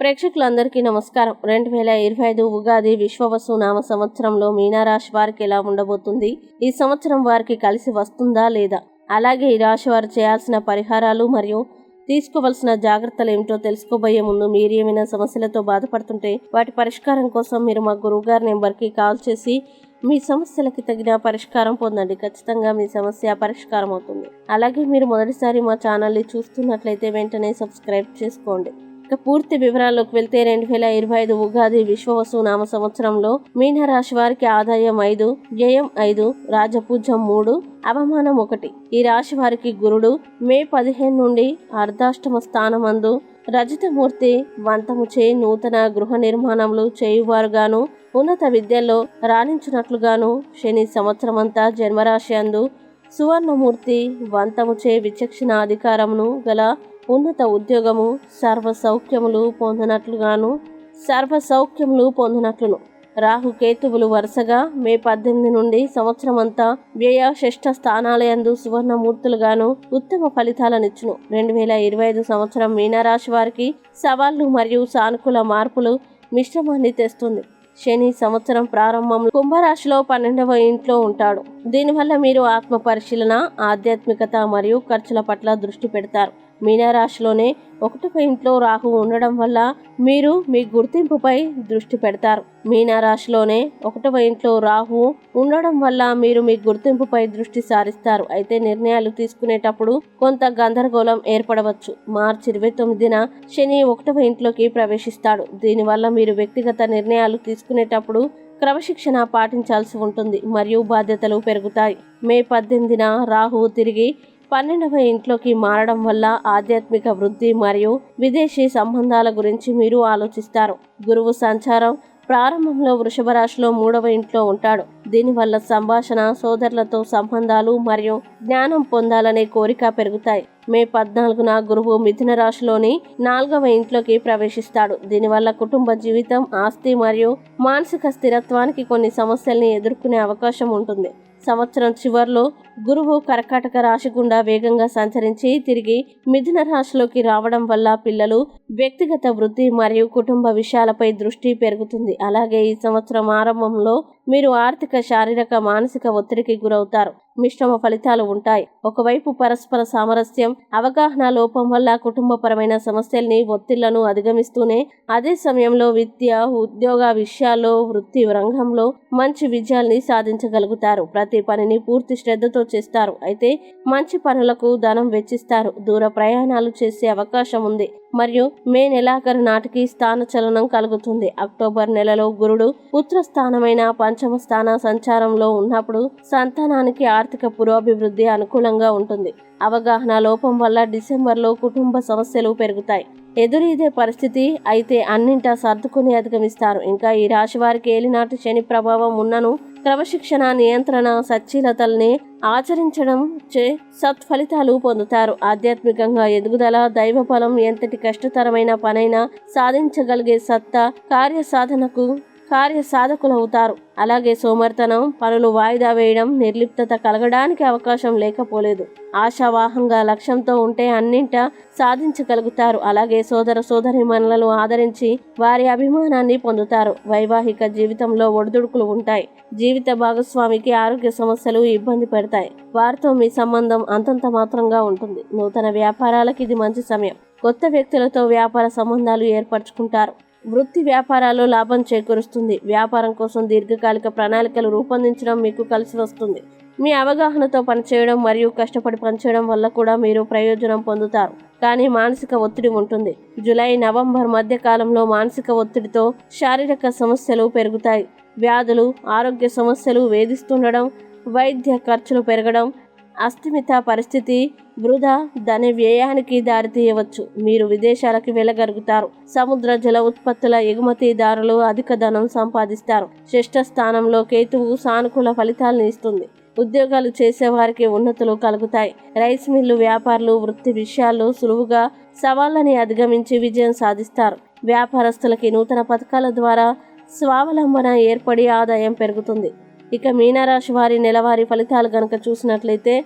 ప్రేక్షకులందరికీ నమస్కారం. రెండు వేల ఇరవై ఐదు ఉగాది విశ్వవసు నామ సంవత్సరంలో మీనారాశి వారికి ఎలా ఉండబోతుంది? ఈ సంవత్సరం వారికి కలిసి వస్తుందా లేదా? అలాగే ఈ రాశి వారు చేయాల్సిన పరిహారాలు మరియు తీసుకోవలసిన జాగ్రత్తలు ఏమిటో తెలుసుకోబోయే ముందు మీరు ఏమైనా సమస్యలతో బాధపడుతుంటే వాటి పరిష్కారం కోసం మీరు మా గురువుగారి నెంబర్కి కాల్ చేసి మీ సమస్యలకి తగిన పరిష్కారం పొందండి. ఖచ్చితంగా మీ సమస్య పరిష్కారం అవుతుంది అలాగే మీరు మొదటిసారి మా ఛానల్ని చూస్తున్నట్లయితే వెంటనే సబ్స్క్రైబ్ చేసుకోండి. ఇక పూర్తి వివరాల్లోకి వెళ్తే రెండు వేల ఇరవై ఐదు ఉగాది విశ్వవసు నామ సంవత్సరంలో మీనరాశి వారికి ఆదాయం ఐదు వ్యయం ఐదు రాజపూజ్యం మూడు అవమానం ఒకటి. ఈ రాశి వారికి గురుడు మే పదిహేను నుండి అర్ధాష్టమ స్థానమందు రజతమూర్తి వంతము చే నూతన గృహ నిర్మాణములు చేయువారుగాను ఉన్నత విద్యలో రాణించినట్లుగాను శని సంవత్సరమంతా జన్మరాశి అందు సువర్ణమూర్తి వంతము చే విచక్షణ అధికారమును గల ఉన్నత ఉద్యోగము సర్వ సౌఖ్యములు పొందినట్లుగాను సర్వ సౌఖ్యములు పొందినట్లును. రాహు కేతువులు వరుసగా మే పద్దెనిమిది నుండి సంవత్సరం అంతా వ్యయ షష్ఠ స్థానాలయందు సువర్ణమూర్తులుగాను ఉత్తమ ఫలితాలనిచ్చును. రెండు వేల ఇరవై ఐదు సంవత్సరం మీనరాశి వారికి సవాళ్ళు మరియు సానుకూల మార్పులు మిశ్రమాన్ని తెస్తుంది. శని సంవత్సరం ప్రారంభంలో కుంభరాశిలో పన్నెండవ ఇంట్లో ఉంటాడు. దీనివల్ల మీరు ఆత్మ పరిశీలన ఆధ్యాత్మికత మరియు ఖర్చుల పట్ల దృష్టి పెడతారు. మీనారాశిలోనే ఒకటవ ఇంట్లో రాహు ఉండడం వల్ల మీరు మీ గుర్తింపుపై దృష్టి పెడతారు. మీనారాశిలోనే ఒకటవ ఇంట్లో రాహు ఉండడం వల్ల మీరు మీ గుర్తింపుపై దృష్టి సారిస్తారు. అయితే నిర్ణయాలు తీసుకునేటప్పుడు కొంత గందరగోళం ఏర్పడవచ్చు. మార్చి ఇరవై తొమ్మిదిన శని ఒకటవ ఇంట్లోకి ప్రవేశిస్తాడు. దీనివల్ల మీరు వ్యక్తిగత నిర్ణయాలు తీసుకునేటప్పుడు క్రమశిక్షణ పాటించాల్సి ఉంటుంది మరియు బాధ్యతలు పెరుగుతాయి. మే పద్దెనిమిదిన రాహు తిరిగి పన్నెండవ ఇంట్లోకి మారడం వల్ల ఆధ్యాత్మిక వృద్ధి మరియు విదేశీ సంబంధాల గురించి మీరు ఆలోచిస్తారు. గురువు సంచారం ప్రారంభంలో వృషభ రాశిలో మూడవ ఇంట్లో ఉంటాడు. దీనివల్ల సంభాషణ సోదరులతో సంబంధాలు మరియు జ్ఞానం పొందాలనే కోరిక పెరుగుతాయి. మే పద్నాలుగున గురువు మిథున రాశిలోని నాలుగవ ఇంట్లోకి ప్రవేశిస్తాడు. దీనివల్ల కుటుంబ జీవితం ఆస్తి మరియు మానసిక స్థిరత్వానికి కొన్ని సమస్యల్ని ఎదుర్కొనే అవకాశం ఉంటుంది. సంవత్సరం చివర్లో గురువు కర్కాటక రాశి గుండా వేగంగా సంచరించి తిరిగి మిథున రాశిలోకి రావడం వల్ల పిల్లలు వ్యక్తిగత వృద్ధి మరియు కుటుంబ విషయాలపై దృష్టి పెరుగుతుంది. అలాగే ఈ సంవత్సరం ఆరంభంలో మీరు ఆర్థిక శారీరక మానసిక ఒత్తిడికి గురవుతారు. మిశ్రమ ఫలితాలు ఉంటాయి. ఒకవైపు పరస్పర సామరస్యం అవగాహన లోపం వల్ల కుటుంబపరమైన సమస్యల్ని ఒత్తిళ్ళను అధిగమిస్తూనే అదే సమయంలో విద్య ఉద్యోగ విషయాల్లో వృత్తి రంగంలో మంచి విజయాల్ని సాధించగలుగుతారు. ప్రతి పనిని పూర్తి శ్రద్ధతో చేస్తారు. అయితే మంచి పనులకు ధనం వెచ్చిస్తారు. దూర ప్రయాణాలు చేసే అవకాశం ఉంది. మరియు మే నెలాఖరు నాటికి స్థాన చలనం కలుగుతుంది. అక్టోబర్ నెలలో గురుడు పుత్ర స్థానమైన పంచమ స్థాన సంచారంలో ఉన్నప్పుడు సంతానానికి ఆర్థిక పురోభివృద్ధి అనుకూలంగా ఉంటుంది. అవగాహన లోపం వల్ల డిసెంబర్లో కుటుంబ సమస్యలు పెరుగుతాయి. ఎదురీదే పరిస్థితి అయితే అన్నింటా సర్దుకుని అధిగమిస్తారు. ఇంకా ఈ రాశి వారికి ఏలినాటి శని ప్రభావం ఉన్నను క్రమశిక్షణ నియంత్రణ సచ్చీలతల్ని ఆచరించడం చే సత్ఫలితాలు పొందుతారు. ఆధ్యాత్మికంగా ఎదుగుదల దైవ బలం ఎంతటి కష్టతరమైన పనైనా సాధించగలిగే సత్తా కార్య సాధనకు కార్య సాధకులవుతారు అలాగే సోమర్తనం పనులు వాయిదా వేయడం నిర్లిప్తత కలగడానికి అవకాశం లేకపోలేదు. ఆశావాహంగా లక్ష్యంతో ఉంటే అన్నింట సాధించగలుగుతారు. అలాగే సోదర సోదరిమణులను ఆదరించి వారి అభిమానాన్ని పొందుతారు. వైవాహిక జీవితంలో ఒడిదుడుకులు ఉంటాయి. జీవిత భాగస్వామికి ఆరోగ్య సమస్యలు ఇబ్బంది పెడతాయి. వారితో మీ సంబంధం అంతంత మాత్రంగా ఉంటుంది. నూతన వ్యాపారాలకు ఇది మంచి సమయం. కొత్త వ్యక్తులతో వ్యాపార సంబంధాలు ఏర్పరచుకుంటారు. వృత్తి వ్యాపారాల్లో లాభం చేకూరుస్తుంది. వ్యాపారం కోసం దీర్ఘకాలిక ప్రణాళికలు రూపొందించడం మీకు కలిసి వస్తుంది. మీ అవగాహనతో పనిచేయడం మరియు కష్టపడి పనిచేయడం వల్ల కూడా మీరు ప్రయోజనం పొందుతారు. కానీ మానసిక ఒత్తిడి ఉంటుంది. జూలై నవంబర్ మధ్య కాలంలో మానసిక ఒత్తిడితో శారీరక సమస్యలు పెరుగుతాయి. వ్యాధులు ఆరోగ్య సమస్యలు వేధిస్తుండడం వైద్య ఖర్చులు పెరగడం అస్థిమిత పరిస్థితి వృధా దాని వ్యయానికి దారితీయవచ్చు మీరు విదేశాలకు వెళ్ళగలుగుతారు. సముద్ర జల ఉత్పత్తుల ఎగుమతిదారులు అధిక ధనం సంపాదిస్తారు. శిష్ట స్థానంలో కేతువు సానుకూల ఫలితాలను ఇస్తుంది. ఉద్యోగాలు చేసేవారికి ఉన్నతులు కలుగుతాయి. రైస్ మిల్లు వ్యాపారులు వృత్తి విషయాల్లో సులువుగా సవాళ్ళని అధిగమించి విజయం సాధిస్తారు. వ్యాపారస్తులకి నూతన పథకాల ద్వారా స్వావలంబన ఏర్పడి ఆదాయం పెరుగుతుంది. ఇక మీనారాశి వారి నెలవారీ ఫలితాలు కనుక చూసినట్లయితే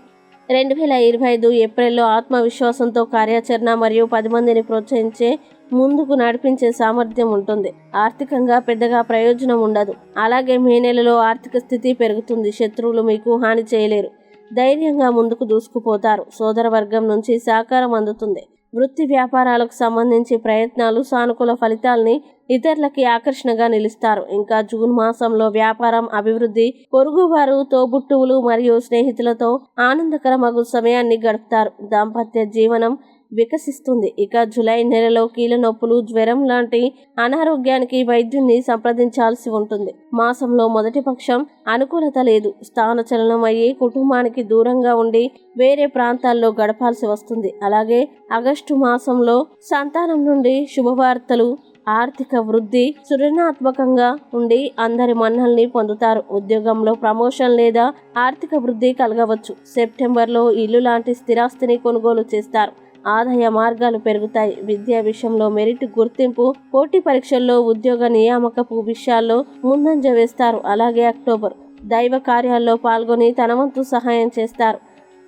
రెండు వేల ఇరవై ఐదు ఏప్రిల్లో ఆత్మవిశ్వాసంతో కార్యాచరణ మరియు పది మందిని ప్రోత్సహించే ముందుకు నడిపించే సామర్థ్యం ఉంటుంది. ఆర్థికంగా పెద్దగా ప్రయోజనం ఉండదు. అలాగే మే నెలలో ఆర్థిక స్థితి పెరుగుతుంది. శత్రువులు మీకు హాని చేయలేరు. ధైర్యంగా ముందుకు దూసుకుపోతారు. సోదర వర్గం నుంచి సహకారం అందుతుంది. వృత్తి వ్యాపారాలకు సంబంధించి ప్రయత్నాలు సానుకూల ఫలితాల్ని ఇతరులకి ఆకర్షణగా నిలుస్తారు. ఇంకా జూన్ మాసంలో వ్యాపారం అభివృద్ధి పొరుగువారు తోబుట్టువులు మరియు స్నేహితులతో ఆనందకరమగు సమయాన్ని గడుపుతారు. దాంపత్య జీవనం వికసిస్తుంది. ఇక జూలై నెలలో కీళ్ళ నొప్పులు జ్వరం లాంటి అనారోగ్యానికి వైద్యున్ని సంప్రదించాల్సి ఉంటుంది. మాసంలో మొదటి పక్షం అనుకూలత లేదు. స్థానచలనం అయ్యి కుటుంబానికి దూరంగా ఉండి వేరే ప్రాంతాల్లో గడపాల్సి వస్తుంది. అలాగే ఆగస్టు మాసంలో సంతానం నుండి శుభవార్తలు ఆర్థిక వృద్ధి సృజనాత్మకంగా ఉండి అందరి మన్నల్ని పొందుతారు. ఉద్యోగంలో ప్రమోషన్ లేదా ఆర్థిక వృద్ధి కలగవచ్చు. సెప్టెంబర్లో ఇల్లు లాంటి స్థిరాస్తిని కొనుగోలు చేస్తారు. ఆదాయ మార్గాలు పెరుగుతాయి. విద్యా విషయంలో మెరిట్ గుర్తింపు పోటీ పరీక్షల్లో ఉద్యోగ నియామకపు విషయాల్లో ముందంజ వేస్తారు. అలాగే అక్టోబర్ దైవ కార్యాల్లో పాల్గొని తన వంతు సహాయం చేస్తారు.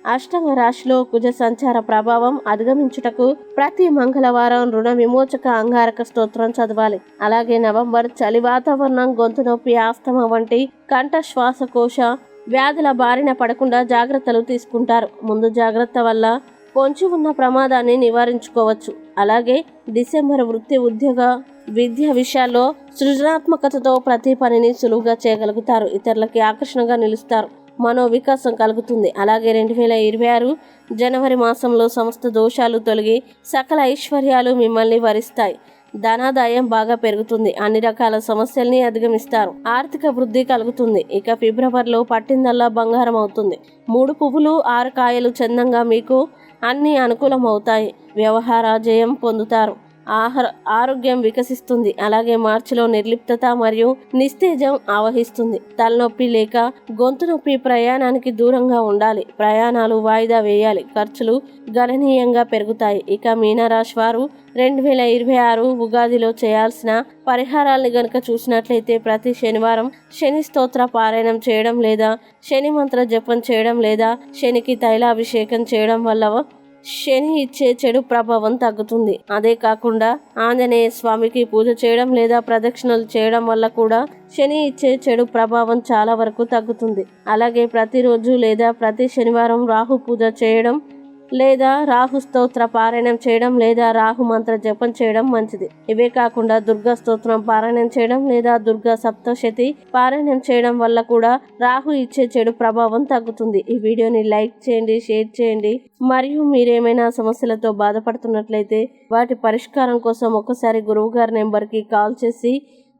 అష్టమ రాశిలో కుజ సంచార ప్రభావం అధిగమించుటకు ప్రతి మంగళవారం రుణ విమోచక అంగారక స్తోత్రం చదవాలి. అలాగే నవంబర్ చలి వాతావరణం గొంతు నొప్పి ఆస్తమ వంటి కంఠ శ్వాసకోశ వ్యాధుల బారిన పడకుండా జాగ్రత్తలు తీసుకుంటారు. ముందు జాగ్రత్త వల్ల పొంచి ఉన్న ప్రమాదాన్ని నివారించుకోవచ్చు. అలాగే డిసెంబర్ వృత్తి ఉద్యోగ విద్య విషయాల్లో సృజనాత్మకతతో ప్రతి పనిని సులువుగా చేయగలుగుతారు. ఇతరులకి ఆకర్షణగా నిలుస్తారు. మనో వికాసం కలుగుతుంది. అలాగే రెండు వేల ఇరవై ఆరు జనవరి మాసంలో సమస్త దోషాలు తొలగి సకల ఐశ్వర్యాలు మిమ్మల్ని వరిస్తాయి. ధనాదాయం బాగా పెరుగుతుంది. అన్ని రకాల సమస్యల్ని అధిగమిస్తారు. ఆర్థిక వృద్ధి కలుగుతుంది. ఇక ఫిబ్రవరిలో పట్టిందల్లా బంగారం అవుతుంది. మూడు పువ్వులు ఆరు కాయలు చందంగా మీకు అన్ని అనుకూలం అవుతాయి వ్యవహార జయం పొందుతారు. ఆహార ఆరోగ్యం వికసిస్తుంది. అలాగే మార్చిలో నిర్లిప్తత మరియు నిస్తేజం ఆవహిస్తుంది. తలనొప్పి లేక గొంతు నొప్పి ప్రయాణానికి దూరంగా ఉండాలి. ప్రయాణాలు వాయిదా వేయాలి. ఖర్చులు గణనీయంగా పెరుగుతాయి. ఇక మీనరాశి వారు రెండు వేల ఇరవై ఆరు ఉగాదిలో చేయాల్సిన పరిహారాలను గనుక చూసినట్లయితే ప్రతి శనివారం శని స్తోత్ర పారాయణం చేయడం లేదా శని మంత్ర జపం చేయడం లేదా శనికి తైలాభిషేకం చేయడం వల్ల శని ఇచ్చే చెడు ప్రభావం తగ్గుతుంది. అదే కాకుండా ఆంజనేయ స్వామికి పూజ చేయడం లేదా ప్రదక్షిణలు చేయడం వల్ల కూడా శని ఇచ్చే చెడు ప్రభావం చాలా వరకు తగ్గుతుంది. అలాగే ప్రతిరోజు లేదా ప్రతి శనివారం రాహు పూజ చేయడం లేదా రాహు స్తోత్ర పారాయణం చేయడం లేదా రాహు మంత్ర జపం చేయడం మంచిది. ఇవే కాకుండా దుర్గా స్తోత్రం పారాయణం చేయడం లేదా దుర్గా సప్తశతి పారాయణం చేయడం వల్ల కూడా రాహు ఇచ్చే చెడు ప్రభావం తగ్గుతుంది. ఈ వీడియోని లైక్ చేయండి షేర్ చేయండి. మరియు మీరేమైనా సమస్యలతో బాధపడుతున్నట్లయితే వాటి పరిష్కారం కోసం ఒకసారి గురువు గారి నెంబర్కి కాల్ చేసి